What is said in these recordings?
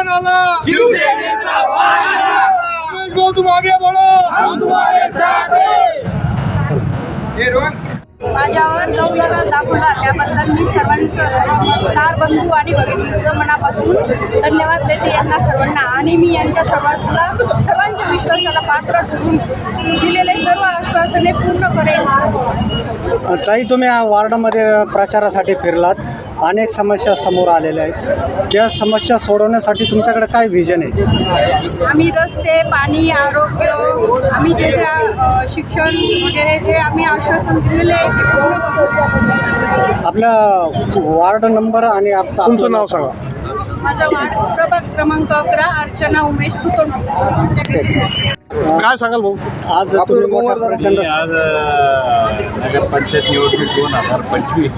कोण आला भाऊ तुम आगे बढ़ो हम तुम्हारे साथ माझ्यावर जो विश्वास दाखवला त्याबद्दल मी सर्वांचं सर्व मतदार बंधू आणि भगिनींचं मनापासून धन्यवाद देते यांना सर्वांना. आणि मी यांच्या सर्वांना सर्वांच्या विश्वासाला पात्र ठरून दिलेले सर्व आश्वासने पूर्ण करेन. ताई तुम्ही या वार्डामध्ये प्रचारासाठी फिरलात. अनेक समस्या समोर आलेल्या आहेत. त्या समस्या सोडवण्यासाठी तुमच्याकडे काय व्हिजन आहे? आम्ही रस्ते पाणी आरोग्य आम्ही जे जे अ, शिक्षण वगैरे जे आम्ही आश्वासन दिलेले आहे ते पूर्ण करू. आपल्या वार्ड नंबर आणि आप- तुमचं नाव सांगा. माझा वार्ड प्रभाग क्रमांक अकरा अर्चना उमेश कुतोंडे काय सांगाल भाऊ? आज तुम्ही प्रचंड आज नगरपंचायत निवडणूक दोन हजार पंचवीस.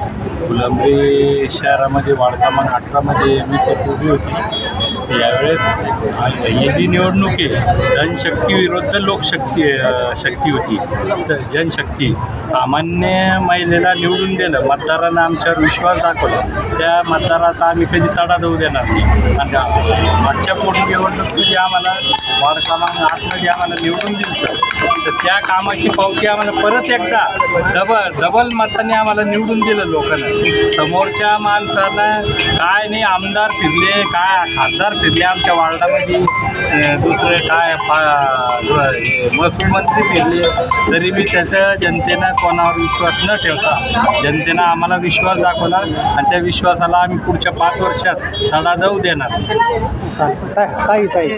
फुलंब्री शहरामध्ये वार्ड क्रमांक अठरामध्ये मी सीट उभी होती. यावेळेस ही जी निवडणूक आहे जनशक्ती विरुद्ध लोकशक्ती शक्ती होती. तर जनशक्ती सामान्य महिलेला निवडून दिलं मतदारानं आमच्यावर विश्वास दाखवला त्या मतदाराचा आम्ही कधी तडा देऊ देणार नाही. आणि मागच्या पोटनिवडणुकीमध्ये म्हणजे आम्हाला वाढ क्रमांक आठमध्ये आम्हाला निवडून दिलं या त्या कामाची पावती आम्हाला परत एकदा डबल डबल मताने आम्हाला निवडून दिलं लोकांना. समोरच्या माणसाला काय नाही आमदार फिरले काय खासदार फिरले आमच्या वार्डामध्ये. दुसरे काय महसूल मंत्री फिरले. तरी मी त्याचा जनतेनं कोणावर विश्वास न ठेवता जनतेनं आम्हाला विश्वास दाखवला आणि त्या विश्वासाला आम्ही पुढच्या पाच वर्षात तडा जाऊ देणार. ताई ताई.